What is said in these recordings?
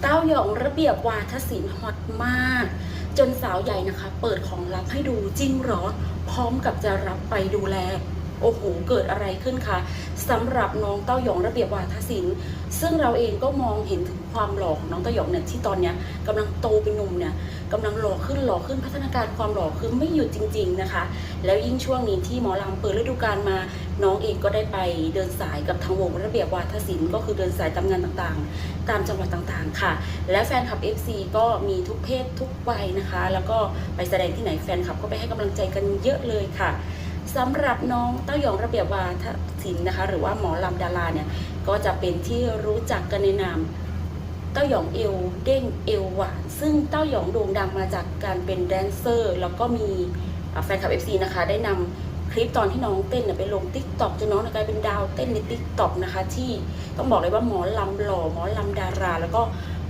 เต้าหยองระเบียบวาทศิลป์ฮอตมาก จนสาวใหญ่นะคะ เปิดของลับให้ดูจริงหรอ พร้อมกับจะรับไปดูแล โอ้โห เกิดอะไรขึ้นคะสำหรับน้องเต้าหยองระเบียบวาทศิลป์ ซึ่งเราเองก็มองเห็นถึงความหล่อของน้องเต้าหยองเนี่ยที่ตอนเนี้ยกำลังโตเป็นหนุ่มเนี่ยกำลังหล่อขึ้นหล่อขึ้นพัฒนาการความหล่อคือไม่หยุดจริง ๆนะคะ แล้วยิ่งช่วงนี้ที่หมอลำเปิดฤดูกาลมา น้องเองก็ได้ไปเดินสายกับทางวงระเบียบวาทศิลป์ก็คือเดินสายตามงานต่างๆ ตามจังหวัดต่างๆ ค่ะ และแฟนคลับ FC ก็มีทุกเพศทุกวัยนะคะ แล้วก็ไปแสดงที่ไหนแฟนคลับก็ไปให้กำลังใจกันเยอะเลยค่ะ สำหรับน้องเต้ายองระเบียบวาทศิลป์นะคะ หรือว่าหมอลำดาราเนี่ยก็จะเป็นที่รู้จักกันในนามเต้าหยองเอวเด้งเอวหวานซึ่งเต้าหยองโด่งดังมาจากการเป็นแดนเซอร์ แล้วก็มีแฟนคลับ FC นะคะ ได้นำคลิปตอนที่น้องเต้นไปลง t ิ k t o k จนน้องกลายเป็นดาวเต้นใน t ิ k t o k นะคะ ที่ต้องบอกเลยว่าหมอลำหล่อหมอลำดารา แล้วก็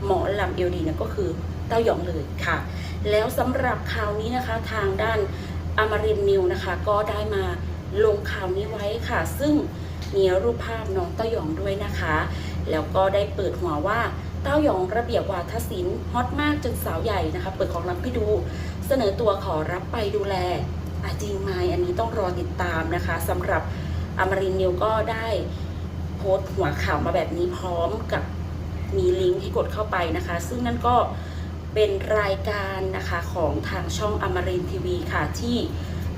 หมอลำเอลดีเนี่ยก็คือเต้าหยองเลยค่ะ แล้วสำหรับข่าวนี้นะคะทางด้าน อมรินนิวนะคะ ก็ได้มาลงข่าวนี้ไว้ค่ะ ซึ่งมีรูปภาพน้องเต้าหยองด้วยนะคะ แล้วก็ได้เปิดหัวว่าเต้าหยองระเบียบวาทศิลป์ฮอตมากจนสาวใหญ่นะคะ เปิดของรับให้ดู เสนอตัวขอรับไปดูแลอะจริงไหมอันนี้ต้องรอติดตามนะคะสำหรับอมรินนิวก็ได้โพสต์หัวข่าวมาแบบนี้พร้อมกับมีลิงก์ให้กดเข้าไปนะคะ ซึ่งนั่นก็ เป็นรายการนะคะของทางช่องอมรินทีวีค่ะที่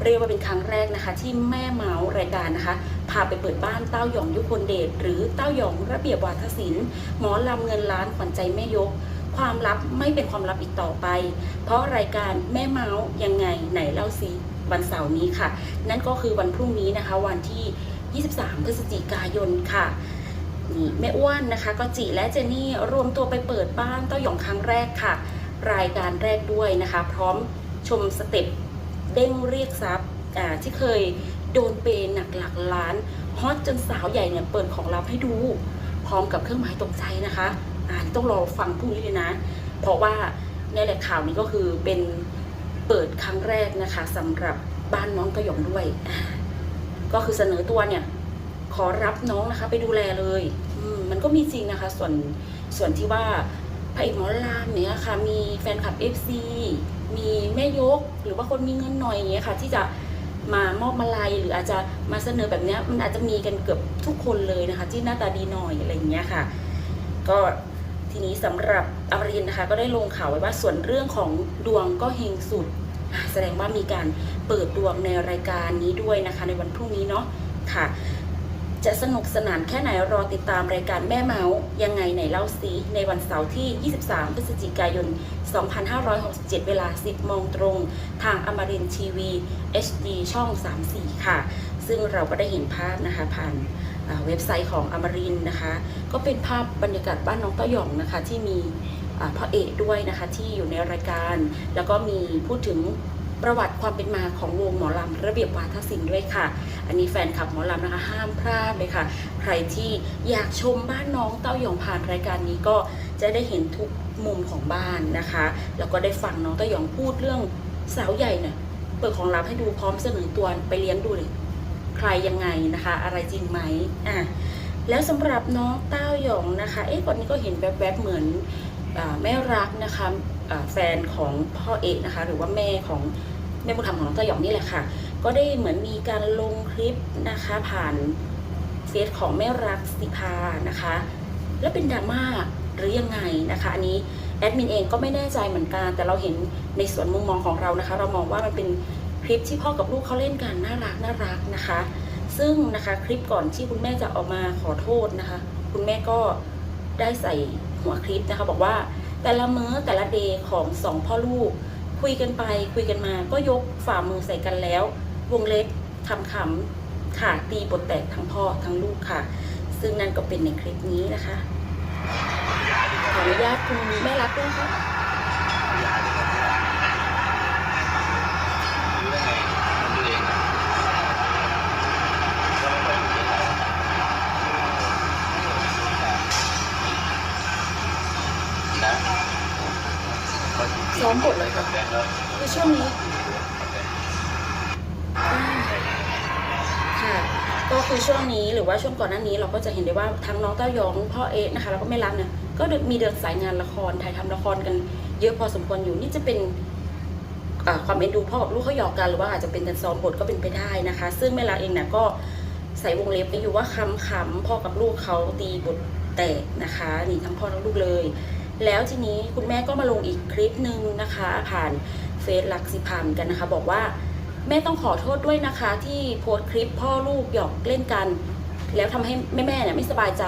เรียกว่าเป็นครั้งแรกนะคะที่แม่เมาส์รายการนะคะพาไปเปิดบ้านเต้าหยองยุคนเดชหรือเต้าหยองระเบียบวาทศิลป์หมอลำเงินล้านขวัญใจแม่ยก ความลับไม่เป็นความลับอีกต่อไป เพราะรายการแม่เมาส์ยังไงไหนเล่าซิวันเสาร์นี้ค่ะ นั่นก็คือวันพรุ่งนี้นะคะวันที่ 23 พฤศจิกายนค่ะนี่แม่อ้วนนะคะก็จิและเจนนี่รวมตัวไปเปิดบ้านเต้าหยองครั้งแรกค่ะ รายการแรกด้วยนะคะ พร้อมชมสเต็ปเด้งเรียกทรัพย์อ่าที่เคยโดนเปยหนักหลักล้านฮอตจนสาวใหญ่เนี่ยเปิดของลับให้ดู พร้อมกับเครื่องหมายตกใจนะคะอ่านต้องรอฟังพรุ่งนี้เลยนะ เพราะว่าในแหล่งข่าวนี้ก็คือเป็นเปิดครั้งแรกนะคะสำหรับบ้านน้องกระยองด้วย ก็คือเสนอตัวเนี่ยขอรับน้องนะคะ ไปดูแลเลยอืมมันก็มีจริงนะคะ ส่วนส่วนที่ว่า พระเอกหมอลามเนี่ยค่ะ มีแฟนคลับ FC มีแม่ยก หรือว่าคนมีเงินหน่อยอย่างเงี้ยค่ะ ที่จะมามอบมาลัยหรืออาจจะมาเสนอแบบเนี้ยมันอาจจะมีกันเกือบทุกคนเลยนะคะ ที่หน้าตาดีหน่อยอะไรอย่างเงี้ยค่ะ ก็ทีนี้สำหรับอมรินทร์นะคะ ก็ได้ลงข่าวไว้ว่าส่วนเรื่องของดวงก็เฮงสุด แสดงว่ามีการเปิดดวงในรายการนี้ด้วยนะคะ ในวันพรุ่งนี้เนาะค่ะ จะสนุกสนานแค่ไหนรอติดตามรายการแม่เมาส์ยังไงไหนเล่าซีในวันเสาร์ที่ 23 พฤศจิกายน 2567 เวลา 10โมงตรง ทางอมรินทีวี HD ช่อง 34 ค่ะ ซึ่งเราก็ได้เห็นภาพนะคะผ่านเว็บไซต์ของอมรินทร์นะคะ ก็เป็นภาพบรรยากาศบ้านน้องต้าหยองนะคะที่มีพ่อเอกด้วยนะคะที่อยู่ในรายการ แล้วก็มีพูดถึง ประวัติความเป็นมาของวงหมอลำระเบียบวาทศิลป์ด้วยค่ะ อันนี้แฟนคลับหมอลำนะคะห้ามพลาดเลยค่ะ ใครที่อยากชมบ้านน้องเต้าหยองผ่านรายการนี้ก็จะได้เห็นทุกมุมของบ้านนะคะ แล้วก็ได้ฟังน้องเต้าหยองพูดเรื่องสาวใหญ่เนี่ยเปิดของลับให้ดูพร้อมเสนอตัวไปเลี้ยงดูเลย ใครยังไงนะคะ อะไรจริงไหมอะแล้วสำหรับน้องเต้าหยองนะคะ เอ๊ะก่อนนี้ก็เห็นแวบๆเหมือนอแม่รักนะคะ แฟนของพ่อเอกนะคะ หรือว่าแม่ของแม่บุญธรรมของน้องเต้าหยองนี่แหละค่ะ ก็ได้เหมือนมีการลงคลิปนะคะผ่านเฟซของแม่รักสิพานะคะ แล้วเป็นดราม่าหรือยังไงนะคะ อันนี้แอดมินเองก็ไม่แน่ใจเหมือนกัน แต่เราเห็นในส่วนมุมมองของเรานะคะ เรามองว่ามันเป็นคลิปที่พ่อกับลูกเขาเล่นกันน่ารักน่ารักนะคะ ซึ่งนะคะคลิปก่อนที่คุณแม่จะออกมาขอโทษนะคะ คุณแม่ก็ได้ใส่หัวคลิปนะคะ บอกว่า แต่ละมื้อแต่ละเดย์ของสองพ่อลูก คุยกันไปคุยกันมาก็ยกฝ่ามือใส่กันแล้ว วงเล็บคำขำๆค่ะตีบทแตกทั้งพ่อทั้งลูกค่ะ ซึ่งนั่นก็เป็นในคลิปนี้นะคะขออนุญาตคุณแม่รักด้วยค่ะ ซ้อมบทเลยค่ะคือช่วงนี้ค่ะก็คือช่วงนี้หรือว่าช่วงก่อนหน้านี้เราก็จะเห็นได้ว่าทั้งน้องเต้ายองพ่อเอ๊ะนะคะแล้วก็แม่รักเนี่ยก็มีเดินสายงานละครถ่ายทำละครกัน เยอะพอสมควรอยู่นี่จะเป็นความเอ็นดูพ่อกับลูกเขาหยอกกันหรือว่าอาจจะเป็นการซ้อมบทก็เป็นไปได้นะคะ ซึ่งแม่ลาเองเนี่ยก็ใส่วงเล็บไปอยู่ว่าคำขำพ่อกับลูกเขาตีบทแตกนะคะนี่ทั้งพ่อทั้งลูกเลย แล้วทีนี้คุณแม่ก็มาลงอีกคลิปหนึ่งนะคะ ผ่านเฟซลักสิพามกันนะคะ บอกว่าแม่ต้องขอโทษด้วยนะคะ ที่โพสต์คลิปพ่อลูกหยอกเล่นกัน แล้วทำให้แม่แม่เนี่ยไม่สบายใจ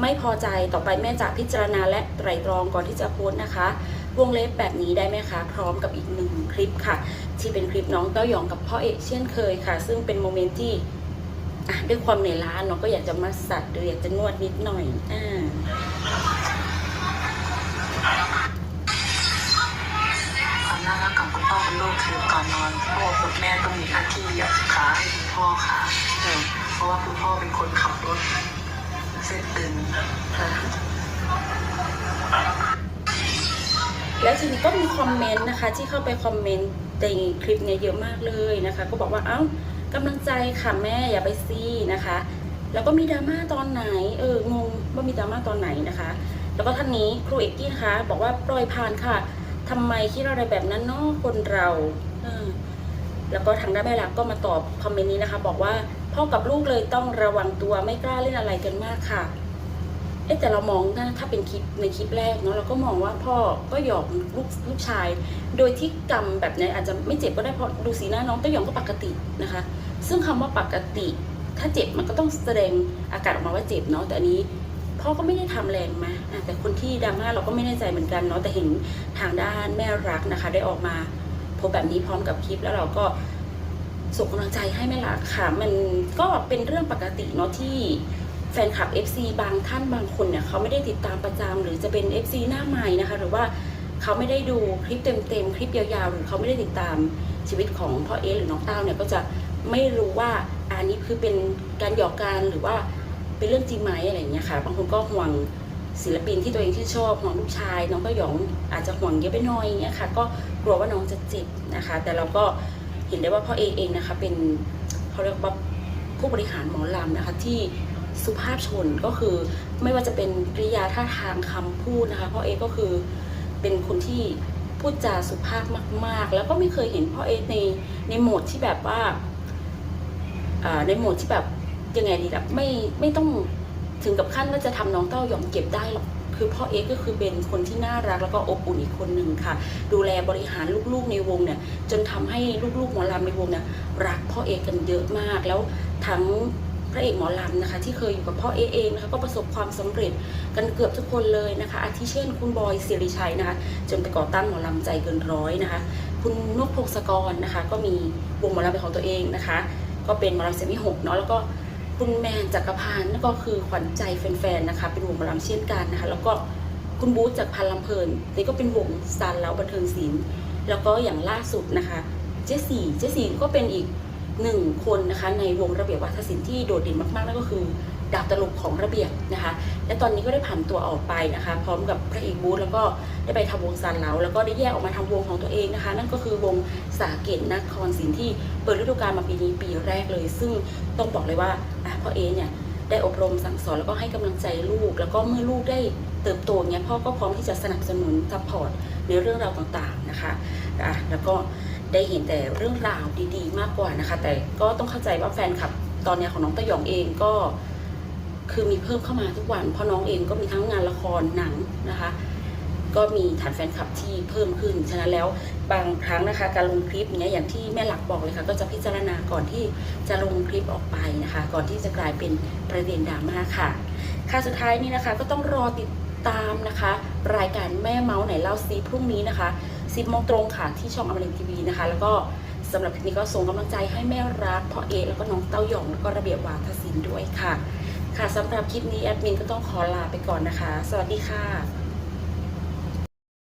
ไม่พอใจต่อไปแม่จะพิจารณาและไตร่ตรองก่อนที่จะโพสต์นะคะวงเล็บแบบนี้ได้ไหมคะ พร้อมกับอีกหนึ่งคลิปค่ะ ที่เป็นคลิปน้องเต้ายองกับพ่อเอกเช่นเคยค่ะ ซึ่งเป็นโมเมนต์ที่ด้วยความเหนื่อยล้าเนาะก็อยากจะมาสัตว์หรืออยากจะนวดนิดหน่อยอ่า ความน่ารักของคุณพ่อคุณลูกคือก่อนนอนพ่อคุณแม่ต้องมีหน้าที่เหยียบขาให้คุณพ่อค่ะเพราะว่าคุณพ่อเป็นคนขับรถเส้นตึงแล้วทีนี้ก็มีคอมเมนต์นะคะ ที่เข้าไปคอมเมนต์ในคลิปเนี่ยเยอะมากเลยนะคะ ก็บอกว่าเอ้ากำลังใจค่ะแม่อย่าไปซีนะคะ แล้วก็มีดราม่าตอนไหนเอองงว่ามีดราม่าตอนไหนนะคะ แล้วก็ท่านนี้ครูเอกกี้นะคะ บอกว่าปล่อยผ่านค่ะทำไมคิดอะไรแบบนั้นเนาะคนเราแล้วก็ทางด้านแม่รักก็มาตอบคอมเมนต์นี้นะคะ บอกว่าพ่อกับลูกเลยต้องระวังตัวไม่กล้าเล่นอะไรกันมากค่ะเอ๊ะแต่เรามองนะถ้าเป็นคลิปในคลิปแรกเนาะเราก็มองว่าพ่อก็หยอกลูกลูกชาย โดยที่กรรมแบบนี้อาจจะไม่เจ็บก็ได้เพราะดูสีหน้าน้องเต้ายองก็ปกตินะคะ ซึ่งคำว่าปกติ ถ้าเจ็บมันก็ต้องแสดงอาการออกมาว่าเจ็บเนาะแต่อันนี้ พ่อก็ไม่ได้ทำแรงมาอะแต่คนที่ดราม่าเราก็ไม่แน่ใจเหมือนกันเนาะแต่เห็นทางด้านแม่รักนะคะ ได้ออกมาโพสต์แบบนี้พร้อมกับคลิปแล้วเราก็ส่งกำลังใจให้แม่รักค่ะ มันก็เป็นเรื่องปกติเนาะที่แฟนคลับ FC บางท่านบางคนเนี่ยเขาไม่ได้ติดตามประจำหรือจะเป็น FC หน้าใหม่นะคะ หรือว่าเขาไม่ได้ดูคลิปเต็มๆ คลิปยาวๆ หรือเขาไม่ได้ติดตามชีวิตของพ่อเอหรือน้องเต้าเนี่ยก็จะไม่รู้ว่าอันนี้คือเป็นการหยอกกันหรือว่า เป็นเรื่องจริงไหมอะไรอย่างเงี้ยค่ะ บางคนก็ห่วงศิลปินที่ตัวเองที่นชอบห่วงลูกชาย น้องก็หยองอาจจะห่วงเยอะไปหน่อยเงี้ยค่ะ ก็กลัวว่าน้องจะเจ็บนะคะ แต่เราก็เห็นได้ว่าพ่อเอเองนะคะ เป็นเขาเรียกว่าผู้บริหารหมอลำนะคะที่สุภาพชนก็คือไม่ว่าจะเป็นกริยาท่าทางคำพูดนะคะพ่อเอก็คือเป็นคนที่พูดจาสุภาพมาก ๆ แล้วก็ไม่เคยเห็นพ่อเอในในโหมดที่แบบว่าในโหมดที่แบบ ยังไงดีแบบไม่ไม่ต้องถึงกับขั้นว่าจะทำน้องเต้ายองเก็บได้หรอกคือพ่อเอ็กก็คือเป็นคนที่น่ารักแล้วก็อบอุ่นอีกคนหนึ่งค่ะ ดูแลบริหารลูกๆในวงเนี่ย จนทำให้ลูกๆหมอลำในวงเนี่ยรักพ่อเอ็กกันเยอะมาก แล้วทั้งพระเอกหมอลำนะคะ ที่เคยอยู่กับพ่อเอกเองนะคะก็ประสบความสำเร็จกันเกือบทุกคนเลยนะคะ อาทิเช่น คุณบอยสิริชัยนะคะจนไปก่อตั้งหมอลำใจเกินร้อยนะคะ คุณนกพงศกรนะคะ ก็มีวงหมอลำเป็นของตัวเองนะคะ ก็เป็นหมอลำเซมิหกเนาะแล้วก็ คุณแมนจักรพันธ์นั่นก็คือขวัญใจแฟนๆนะคะ เป็นวงหมอลำเช่นกันนะคะ แล้วก็คุณบูธจากพันลำเพลินนี่ก็เป็นวงซันแล้วบันเทิงศิลป์แล้วก็อย่างล่าสุดนะคะ เจสี่เจสี่ก็เป็นอีกหนึ่งคนนะคะในวงระเบียบวัฒนศิลป์ที่โดดเด่นมากๆนั่นก็คือดาบตลกของระเบียบนะคะ และตอนนี้ก็ได้ผ่านตัวออกไปนะคะ พร้อมกับพระเอกบูธแล้วก็ได้ไปทำวงซันแล้วแล้วก็ได้แยกออกมาทำวงของตัวเองนะคะ นั่นก็คือวงสาเกตนครศิลป์ที่เปิดฤดูกาลมาปีนี้ปีแรกเลย ซึ่งต้องบอกเลยว่า พ่อเอเนี่ยได้อบรมสั่งสอนแล้วก็ให้กำลังใจลูก แล้วก็เมื่อลูกได้เติบโตเนี่ยพ่อก็พร้อมที่จะสนับสนุนซัพพอร์ตในเรื่องราวต่างๆนะคะอะแล้วก็ได้เห็นแต่เรื่องราวดีๆ มากกว่านะคะ แต่ก็ต้องเข้าใจว่าแฟนคลับตอนนี้ของน้องตะยองเองก็คือมีเพิ่มเข้ามาทุกวัน เพราะน้องเองก็มีทั้งงานละครหนังนะคะ ก็มีฐานแฟนคลับที่เพิ่มขึ้น ฉะนั้นแล้วบางครั้งนะคะการลงคลิปเนี้ยอย่างที่แม่หลักบอกเลยค่ะ ก็จะพิจารณาก่อนที่จะลงคลิปออกไปนะคะ ก่อนที่จะกลายเป็นประเด็นดราม่าค่ะ ค่ะสุดท้ายนี้นะคะ ก็ต้องรอติดตามนะคะ รายการแม่เมาส์ไหนเล่าซีพรุ่งนี้นะคะ10โมงตรงค่ะที่ช่องอมรินทีวีนะคะ แล้วก็สำหรับคลิปนี้ก็ส่งกำลังใจให้แม่รักพ่อเอแล้วก็น้องเต้าหยองแล้วก็ระเบียบวาทศิลป์ด้วยค่ะ ค่ะสำหรับคลิปนี้แอดมินก็ต้องขอลาไปก่อนนะคะ สวัสดีค่ะ